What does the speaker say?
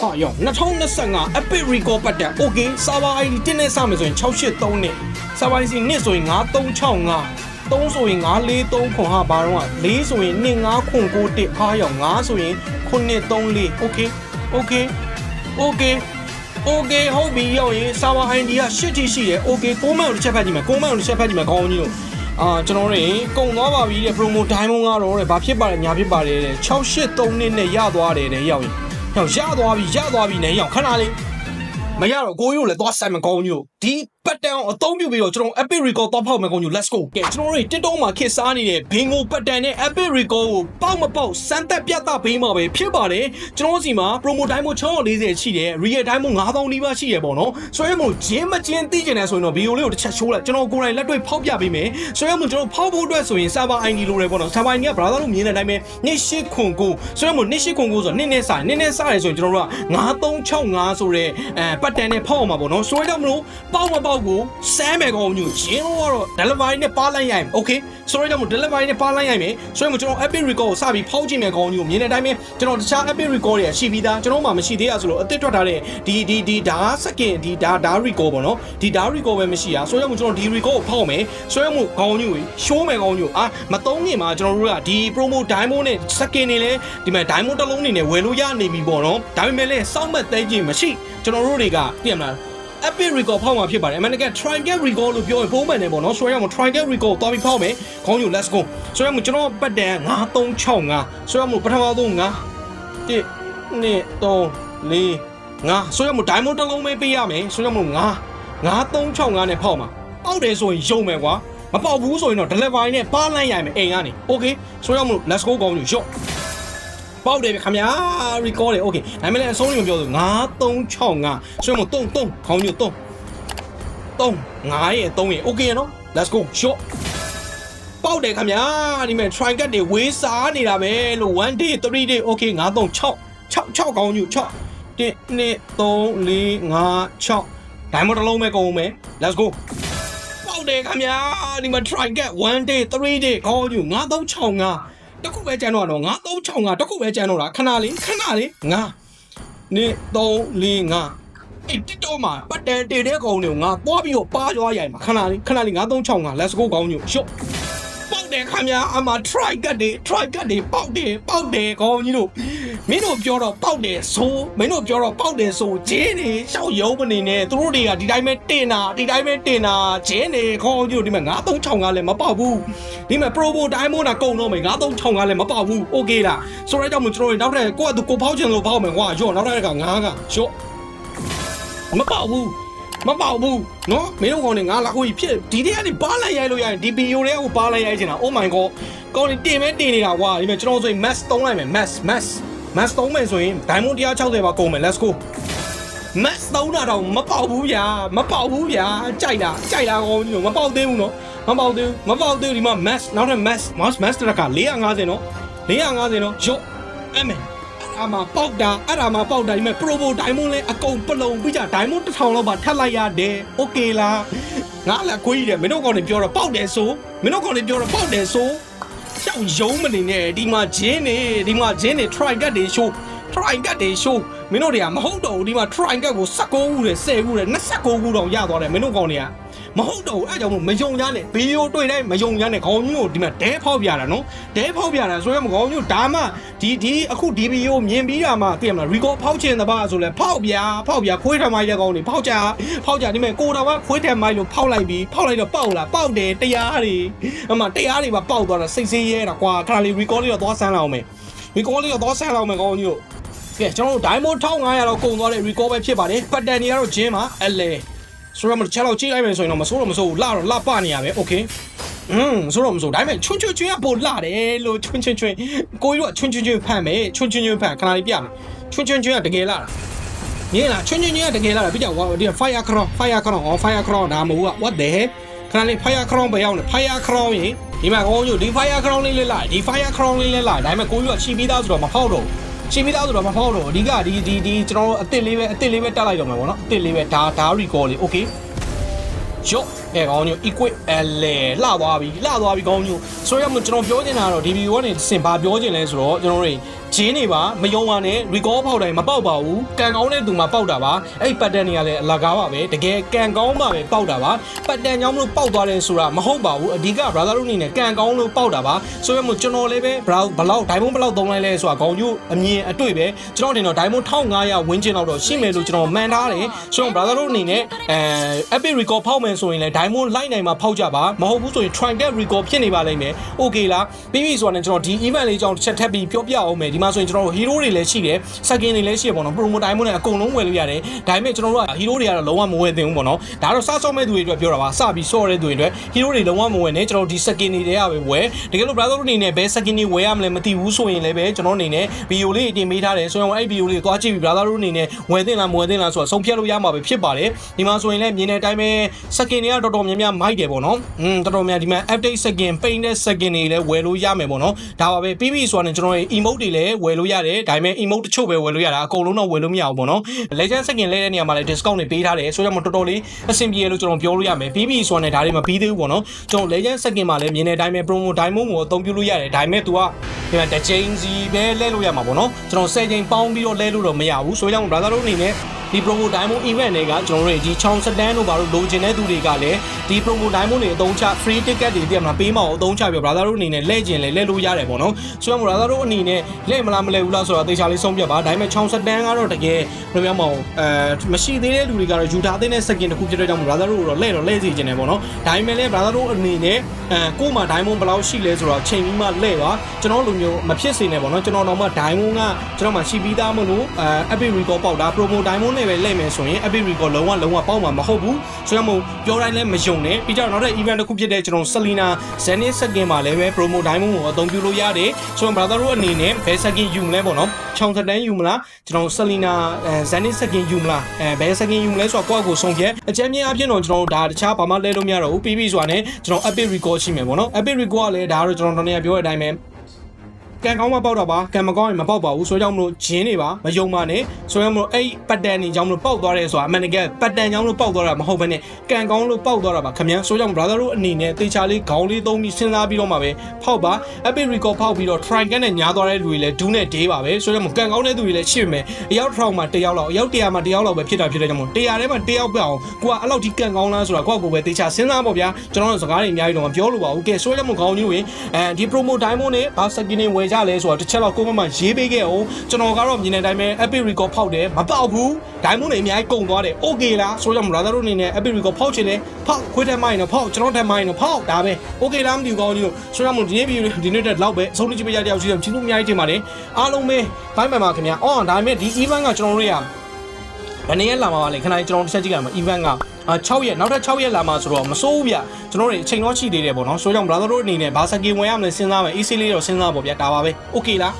ဟာယော2025 Epic Record ပတ်တန် Okay server ID တင်းနဲ့စမယ်ဆိုရင်683နဲ့ server ID နှစ်ဆိုရင်9365 3ဆိုရင်943ခွန်ဟာဘာတော့4ဆိုရင်2591ဟာယော5ဆိုရင်934 Okay Okay Okay Okay ဟုတ်ပြီရောက်ရင် server ID က8ထိရှိတယ် Okay 6မှန်ကိုတစ်ချက်ဖတ်ကြည့်မယ်6မှန်ကိုတစ်ချက်ဖတ်ကြည့်မယ်ခေါင်းကြီးတို့အာကျွန်တော်တို့ကုံသွားပါပြီတဲ့ promo diamond ကတော့တဲ့ဘာဖြစ်ပါလဲညာဖြစ်ပါလဲတဲ့683နှစ်နဲ့ရသွားတယ်တဲ့ရောက်ရင် ရောက်ရသွားပြီရသွားပြီနဲ့ရောက်ခဏလေးမရတော့ကိုကြီးတို့လည်းသွားဆိုင်မကောင်းကြီးတို့ဒီပတ်တန်အသုံးပြုပြီးတော့ကျွန်တော် epic record သွားဖောက်မယ်ကောင်းကြီး let's go ကဲကျွန်တော်တို့ TikTok မှာခေတ်စားနေတဲ့ bingo ပတ်တန်နဲ့ epic record ကိုပေါက်မပေါက်စမ်းသက်ပြသပေးမှာပဲဖြစ်ပါတယ်ကျွန်တော်စီမှာ promo diamond 640ရှိတယ် real diamond 9000နီးပါးရှိရပေါ့နော်ဆိုရင်မို့ဂျင်းမကျင်းသိကျင်တယ်ဆိုရင်တော့ video လေးကိုတစ်ချက်ရှိုးလိုက်ကျွန်တော်ကိုယ်တိုင်လက်တွေ့ဖောက်ပြပေးမယ်ဆိုရင်မို့ကျွန်တော်ဖောက်ဖို့အတွက်ဆိုရင် server ID လိုတယ်ပေါ့နော် server ID က browser လို့မြင်တဲ့အတိုင်းပဲနှစ်ရှိခွန်ကိုဆိုရင်မို့နှစ်ရှိခွန်ကိုဆိုနှစ်နဲ့စနှစ်နဲ့စတယ်ဆိုရင်ကျွန်တော်တို့က9365ဆိုတဲ့အဲပတ်တန်နဲ့ဖောက်အောင်ပါပေါ့နော်ဆိုရင်တော့မလို့ပေါက်မပေါက်ကိုစမ်းမယ်ကောင်းညို့ဂျင်းတော့ကတော့ delivery နဲ့ပါလိုက်ရရင် okay ဆိုရင်တော့ delivery နဲ့ပါလိုက်ရမယ်ဆိုရင်မို့ကျွန်တော် epic record ကိုစပြီးဖောက်ကြည့်မယ်ကောင်းညို့မြင်တဲ့အတိုင်းပဲကျွန်တော်တခြား epic record တွေရှိပြီးသားကျွန်တော်မှမရှိသေးရဆိုလို့အသစ်ထွက်ထားတဲ့ဒီဒီဒီဒါစကင်ဒီဒါဒါ record ပေါ့နော်ဒီဒါ record ပဲမရှိရဆိုရင်မို့ကျွန်တော်ဒီ record ကိုဖောက်မယ်ဆိုရင်မို့ကောင်းညို့ရှိုးမယ်ကောင်းညို့အာမသုံးခင်မှာကျွန်တော်တို့ကဒီ promo diamond နဲ့စကင်နေလဲဒီမှာ diamond တစ်လုံးနေနဲ့ဝယ်လို့ရနေပြီပေါ့နော်ဒါပေမဲ့လည်းစောင့်မဲ့သိခြင်းမရှိကျွန်တော်တို့တွေကသိရမလား epic record ဖောက်မှာဖြစ်ပါတယ်အမှန်တကယ် triangle record လို့ပြောရင်ပုံမှန်တယ်ပေါ့နော်ဆိုရအောင် triangle record သွားပြီးဖောက်မယ်ခေါင်းယူ let's go ဆိုရအောင်ကျွန်တော်ပတ်တန်9365ဆိုရအောင်ပထမဆုံး9 1 2 3 4 5ဆိုရအောင် diamond တစ်လုံးပဲပေးရမယ်ဆိုရအောင်9 9365နဲ့ဖောက်မှာပေါက်တယ်ဆိုရင်ယုံမယ်ကွာမပေါက်ဘူးဆိုရင်တော့ delivery နဲ့ပါလိုက်ရမယ်အိမ်ကနေ okay ဆိုရအောင် let's go ခေါင်းယူရော့ ပေါက်တယ်ဗျခင်ဗျာ record တယ် okay ဒါပေမဲ့လည်းအဆုံးကြီးမပြောဆို9365ဆွဲမ3 3ခေါင်းညို့3 3 9ရဲ့3ရဲ့ okay ရနော် let's go shot ပေါက်တယ်ခင်ဗျာဒီမဲ့ try cut တွေဝေးစားနေတာပဲလို့1 day 3 day okay 9 3 6 6 6ခေါင်းညို့6 1 2 3 4 5 6ဒိုင်မတစ်လုံးပဲကုန်မယ် let's go ပေါက်တယ်ခင်ဗျာဒီမှာ try cut 1 day 3 day ခေါင်းညို့9 3 6 5 တခုပဲကြမ်းတော့တော့ငါ365တခုပဲကြမ်းတော့တာခဏလေးခဏလေးငါနေ3 4 5အဲ့တစ်တော့မှာပတ်တန်တေတဲ့ကောင်တွေကိုငါသွားပြီးတော့ပါရွားရိုင်မှာခဏလေးခဏလေး9365 let's go ကောင်းညို့ရှုပ်ပေါက်တယ်ခမညာအမ try ကတ်တွေ try ကတ်တွေပေါက်တယ်ပေါက်တယ်ကောင်းကြီးတို့ မင်းတို့ပြောတော့ပေါက်တယ်ဆိုမင်းတို့ပြောတော့ပေါက်တယ်ဆိုဂျင်းနေရှောက်ရုံးမနေနဲ့သူတို့တွေကဒီတိုင်းပဲတင်တာဒီတိုင်းပဲတင်တာဂျင်းနေကောင်းကြီးတို့ဒီမှာ9365လည်းမပေါက်ဘူးဒီမှာ probo diamond ကကုန်တော့မယ်9365လည်းမပေါက်ဘူး okay လားဆိုတော့ကြောင့်မို့ကျွန်တော်တို့နောက်ထပ်ကိုယ့်အတူကိုဖောက်ချင်လို့ဖောက်မယ်ကွာရော့နောက်ထပ်က9ကရော့ မပေါက်ဘူးမပေါက်ဘူးเนาะမင်းတို့ကောင်တွေငါလာခွေဖြစ်ဒီတည်းကနေပါလိုက်ရိုက်လို့ရရင်ဒီဗီဒီယိုတွေကိုပါလိုက်ရိုက်ချင်တာ oh my god ကောင်တွေတင်မဲတင်နေတာကွာဒီမဲ့ကျွန်တော်ဆိုရင် mass သုံးလိုက်မယ် mass mass မတ်သုံးမယ်ဆိုရင်ဒိုင်မွန်160ပါကုန်မယ် let's go မတ်သုံးတာတော့မပေါက်ဘူးဗျာမပေါက်ဘူးဗျာကြိုက်တာကြိုက်တာကောမျိုးမပေါက်သေးဘူးနော်မပေါက်သေးဘူးမပေါက်သေးဘူးဒီမှာ mass နောက်ထပ် mass mass mass တက450နော်450နော်ရော့အမေအမပေါက်တာအဲ့ဒါမှပေါက်တာဒီမဲ့ promo diamond လဲအကုန်ပလုံပြီးကြ diamond 1000လောက်ပါထပ်လိုက်ရတယ် okay လားငါလည်းကိုကြီးတယ်မင်းတို့ကောင်တွေပြောတော့ပေါက်တယ်ဆိုမင်းတို့ကောင်တွေပြောတော့ပေါက်တယ်ဆို ရှောက်ယုံမနေနဲ့ဒီမှာဂျင်းနေဒီမှာဂျင်းနေ try cut တွေ show try cut တွေ show မင်းတို့တွေကမဟုတ်တော့ဘူးဒီမှာ try cut ကို19ခုတယ်10ခုတယ်29ခုတောင်ရသွားတယ်မင်းတို့ကောင်တွေက မဟုတ်တော့ဘူးအဲ့ကြောင့်မို့မယုံရနဲ့ဗီဒီယိုတွေ့တိုင်းမယုံရနဲ့ခေါင်းကြီးကိုဒီမှာဒဲဖောက်ပြတာနော်ဒဲဖောက်ပြတာဆိုရင်မခေါင်းကြီးဒါမှဒီဒီအခုဒီဗီဒီယိုမြင်ပြီးတာမှသိရမလား record ဖောက်ချင်တပါဆိုလဲဖောက်ပြဖောက်ပြခွေးထမိုင်းတဲ့ကောင်တွေဖောက်ကြဖောက်ကြဒီမဲ့ကိုတော်ကခွေးထမိုင်းလို့ဖောက်လိုက်ပြီးဖောက်လိုက်တော့ပေါက်လာပေါက်တယ်တရားတွေအမှတရားတွေပါပေါက်သွားတာစိတ်ဆေးရဲတာကွာခဏလေး record လေးတော့သွားဆန်းလာအောင်မယ် record လေးတော့သွားဆန်းလာအောင်မယ်ခေါင်းကြီးတို့ကဲကျွန်တော်တို့ diamond 1500တော့ကုန်သွားတဲ့ record ပဲဖြစ်ပါတယ်ပတ်တန်တွေကတော့ဂျင်းမှာအလဲ ဆိုတော့မချက်တော့ကြည့်လိုက်မယ်ဆိုရင်တော့မစိုးတော့မစိုးဘူးလှတော့လှပနေရပဲโอเคอืมဆိုတော့မစိုးဒါပေမဲ့ချွန်းချွန်းချွန်းကပိုလှတယ်လို့ချွန်းချွန်းချွန်းကိုကြီးတို့ကချွန်းချွန်းချွန်းဖန်မယ်ချွန်းချွန်းချွန်းဖန်ခဏလေးပြမယ်ချွန်းချွန်းချွန်းကတကယ်လှတာမြင်လားချွန်းချွန်းချွန်းကတကယ်လှတာပြကြဝါဒီ fire crown fire crown ဟော fire crown ဒါမဟုတ်က what the heck ခဏလေး fire crown ပဲရောက်နေ fire crown ရင်ဒီမှာကောင်းကြီးဒီ fire crown လေးလေးလှဒီ fire crown လေးလေးလှဒါပေမဲ့ကိုကြီးကချီပြီးသားဆိုတော့မဖောက်တော့ဘူး ချင်းမိသားဆိုတော့မဖောက်တော့အဓိကဒီဒီဒီကျွန်တော်တို့အစ်စ်လေးပဲအစ်စ်လေးပဲတက်လိုက်တော့မှာပေါ့နော်အစ်စ်လေးပဲဒါဒါ recall လေး okay ရော့အဲကောင်းညို equip အလဲလှသွားပြီလှသွားပြီကောင်းညိုဆိုရမကျွန်တော်ပြောချင်တာကတော့ဒီဗီဒီယိုကနေစင်ဘာပြောချင်လဲဆိုတော့ကျွန်တော်တို့ ဂျဂျင်းတွေပါမယုံပါနဲ့ recall ပေါက်တိုင်းမပေါက်ပါဘူးကန်ကောင်းတဲ့သူမှပေါက်တာပါအဲ့ pattern တွေကလည်းအလကားပါပဲတကယ်ကန်ကောင်းမှပဲပေါက်တာပါ pattern ကြောင့်မလို့ပေါက်သွားတယ်ဆိုတာမဟုတ်ပါဘူးအဓိက brother တို့အနေနဲ့ကန်ကောင်းလို့ပေါက်တာပါဆိုရမို့ကျွန်တော်လည်းပဲ browse ဘလောက် diamond ဘလောက်သုံးလိုက်လဲဆိုတာခေါင်းကျိုးအမြင်အတွေ့ပဲကျွန်တော်တင်တော့ diamond 1500ဝန်းကျင်လောက်တော့ရှိမယ်လို့ကျွန်တော်မှန်ထားတယ်ဆိုတော့ brother တို့အနေနဲ့အဲ epic record ဖောက်မယ်ဆိုရင်လည်း diamond လိုက်နိုင်မှာဖောက်ကြပါမဟုတ်ဘူးဆိုရင် try get record ဖြစ်နေပါလိမ့်မယ် okay လားပြီးပြီဆိုတော့ကျွန်တော်ဒီ event လေးကြောင်းတစ်ချက်ထပ်ပြီးပြောပြအောင်မယ်ဒီမှာဆိုရင်ကျွန်တော်တို့ hero တွေလည်းရှိတယ် second တွေလည်းရှိရပေါ့နော် promo diamond နဲ့အကုန်လုံးဝယ်လို့ရတယ်ဒါပေမဲ့ကျွန်တော်တို့က hero တွေကတော့လုံးဝမဝယ်သင့်ဘူးပေါ့နော်ဒါကတော့စဆော့မဲ့သူတွေအတွက်ပြောတာပါစပြီးဆော့တဲ့သူတွေအတွက် hero တွေလုံးဝမဝယ်နဲ့ကျွန်တော်ဒီ second တွေတည်းကပဲဝယ်တကယ်လို့ brother တို့အနေနဲ့ဘယ် second တွေဝယ်ရမလဲမသိဘူးဆိုရင်လည်းပဲကျွန်တော်အနေနဲ့ video လေးတင်ပေးထားတယ်ဆိုရင်အဲ့ video လေးကိုသွားကြည့်ပြီး brother တို့အနေနဲ့ဝယ်သင့်လားမဝယ်သင့်လားဆိုတာဆုံးဖြတ်လို့ရမှာပဲဖြစ်ပါတယ်ဒီမှာဆိုရင်လည်းမြင်တဲ့အတိုင်းပဲ second တွေကတော်တော်များများမိုက်တယ်ပေါ့နော်อืมတော်တော်များဒီမှာ update second paint တဲ့ second တွေလည်းဝယ်လို့ရမယ်ပေါ့နော်ဒါပါပဲပြီးပြီဆိုတော့ကျွန်တော်ရဲ့ emote တွေလည်းဝယ်လို့ရတယ်ဒါပေမဲ့ emote တချို့ပဲဝယ်လို့ရတာအကုန်လုံးတော့ဝယ်လို့မရဘူးပေါ့နော် legend second လဲတဲ့နေရာမှာလည်း discount တွေပေးထားတယ်ဆိုတော့တော်တော်လေးအဆင်ပြေလို့ကျွန်တော်ပြောလို့ရမယ်ပြီးပြီဆိုတော့ဒါတွေမပြီးသေးဘူးပေါ့နော်ကျွန်တော် legend second မှာလည်းမြင်တဲ့အတိုင်းပဲ promo diamond ကိုအသုံးပြုလို့ရတယ်ဒါပေမဲ့ तू ကဒီမှာတစ်ချိန်စီပဲလဲလို့ရမှာပေါ့နော်ကျွန်တော်10ချိန်ပေါင်းပြီးတော့လဲလို့တော့မရဘူးဆိုတော့ brother တို့အနေနဲ့ ဒီ promo diamond event တွေကကျွန်တော်တို့ဒီချောင်းစတန်းတို့ဘာလို့လိုချင်တဲ့သူတွေကလည်းဒီ promo diamond တွေအသုံးချ free ticket တွေတည်မှာပေးမအောင်အသုံးချပြီး brother တို့အနေနဲ့လဲကျင်လဲလဲလို့ရတယ်ပေါ့နော်ဆိုတော့ brother တို့အနေနဲ့လဲမလားမလဲဘူးလားဆိုတော့သေချာလေးဆုံးဖြတ်ပါဒါပေမဲ့ချောင်းစတန်းကတော့တကယ်ဘယ်လိုပြောမအောင်အဲမရှိသေးတဲ့လူတွေကတော့ယူထားတဲ့ second တစ်ခုဖြစ်တဲ့ကြောင့် brother တို့တော့လဲတော့လဲစီကျင်တယ်ပေါ့နော်ဒါပေမဲ့လည်း brother တို့အနေနဲ့အဲကို့မှာ diamond ဘယ်လောက်ရှိလဲဆိုတော့ချိန်ပြီးမှလဲပါကျွန်တော်လိုမျိုးမဖြစ်စေနဲ့ပေါ့နော်ကျွန်တော်တော့မှ diamond ကကျွန်တော်မှရှိပြီးသားမလို့အဲ epic record ပေါက်တာ promo diamond နဲ့ပဲလဲမယ်ဆိုရင် epic record လုံးဝလုံးဝပေါက်မှာမဟုတ်ဘူးဆိုတော့မို့ပြောတိုင်းလည်းမယုံနဲ့ပြီးကြတော့နောက်တဲ့ event တစ်ခုဖြစ်တဲ့ကျွန်တော် Selena Zenith second မှာလည်းပဲ promo diamond ကိုအသုံးပြုလို့ရတယ်ဆိုတော့ brother တို့အနေနဲ့ဘယ် second ယူမလဲပေါ့နော်ချောင်းစတန်းယူမလားကျွန်တော် Selena Zenith second ယူမလားအဲဘယ် second ယူမလဲဆိုတော့ကိုယ့်အကိုဆုံးဖြတ်အကြမ်းမြင်အဖြစ်တော့ကျွန်တော်တို့ဒါတခြားဘာမှလဲလို့မရတော့ဘူးပြီးပြီဆိုတာနဲ့ကျွန်တော် epic record ရှိမယ်ပေါ့နော် epic record ကလည်းဒါကတော့ကျွန်တော်တို့နေရာပြောတဲ့အတိုင်းပဲ ကံကောင်းမှပေါက်တော့ပါကံမကောင်းရင်မပေါက်ပါဘူးဆိုကြောင့်မလို့ဂျင်းတွေပါမယုံပါနဲ့ဆိုကြောင့်မလို့အဲ့ပတ်တန်တွေကြောင့်မလို့ပေါက်သွားတယ်ဆိုတာအမှန်တကယ်ပတ်တန်ကြောင့်လို့ပေါက်သွားတာမဟုတ်ဘဲနဲ့ကံကောင်းလို့ပေါက်သွားတာပါခင်ဗျာဆိုကြောင့် brother တို့အနေနဲ့တေချာလေးခေါင်းလေးသုံးပြီးစဉ်းစားပြီးတော့မှပဲဖောက်ပါ epic record ဖောက်ပြီးတော့ try ကန်နဲ့ညားသွားတဲ့လူတွေလည်းဒူးနဲ့ဒေးပါပဲဆိုကြောင့်မကံကောင်းတဲ့သူတွေလည်းရှိပေမဲ့အယောက်ထောင်မှာတစ်ယောက်လောက်အယောက်100မှာတစ်ယောက်လောက်ပဲဖြစ်တာဖြစ်တဲ့ကြောင့်မို့100ထဲမှာတစ်ယောက်ပဲအောင်ကိုကအဲ့လောက်ထိကံကောင်းလားဆိုတာကိုကကိုပဲတေချာစဉ်းစားပေါ့ဗျာကျွန်တော်တို့စကားတွေအများကြီးတော့မပြောလို့ပါဘူးကဲဆိုကြောင့်မခေါင်းကြီးဝင်အဲဒီ promo diamond နဲ့ဘာစကင်းနေဝယ်ကြလဲဆိုတော့တစ်ချက်တော့ကိုမမရေးပေးခဲ့အောင်ကျွန်တော်ကတော့မြင်တဲ့အတိုင်းပဲ epic record ဖောက်တယ်မပေါက်ဘူး diamond တွေအများကြီးကုန်သွားတယ် okay လားဆိုကြောင့် brother တို့အနေနဲ့ epic record ဖောက်ချင်တယ်ဖောက်ခွေးတက်မိုင်းတော့ဖောက်ကျွန်တော်တက်မိုင်းတော့ဖောက်ဒါပဲ okay လားမသိဘူးကောင်းကြီးတို့ဆိုကြောင့်ဒီနေ့ video ဒီနေ့တက်လောက်ပဲအဆုံးထိပြရတဲ့အောင်ရှိတယ်ကျေးဇူးအများကြီးတင်ပါတယ်အားလုံးပဲဘိုင်းမှန်ပါခင်ဗျာအော်ဒါပေမဲ့ဒီ event ကကျွန်တော်တို့ရဘယ်နေ့ရက်လာမှာပါလဲခဏကျွန်တော်တစ်ချက်ကြည့်ကြမှာ event ကအာ 6ရက်နောက်ထပ်6ရက်လာမှာဆိုတော့မစိုးဘူးဗျကျွန်တော်တို့အချိန်တော့ရှိသေးတယ်ပေါ့နော်ဆိုကြောင့် brother တို့အနေနဲ့ဘာစကင်ဝင်ရမလဲစဉ်းစားမယ် easy လေးတော့စဉ်းစားပါဗျဒါပါပဲ okay လား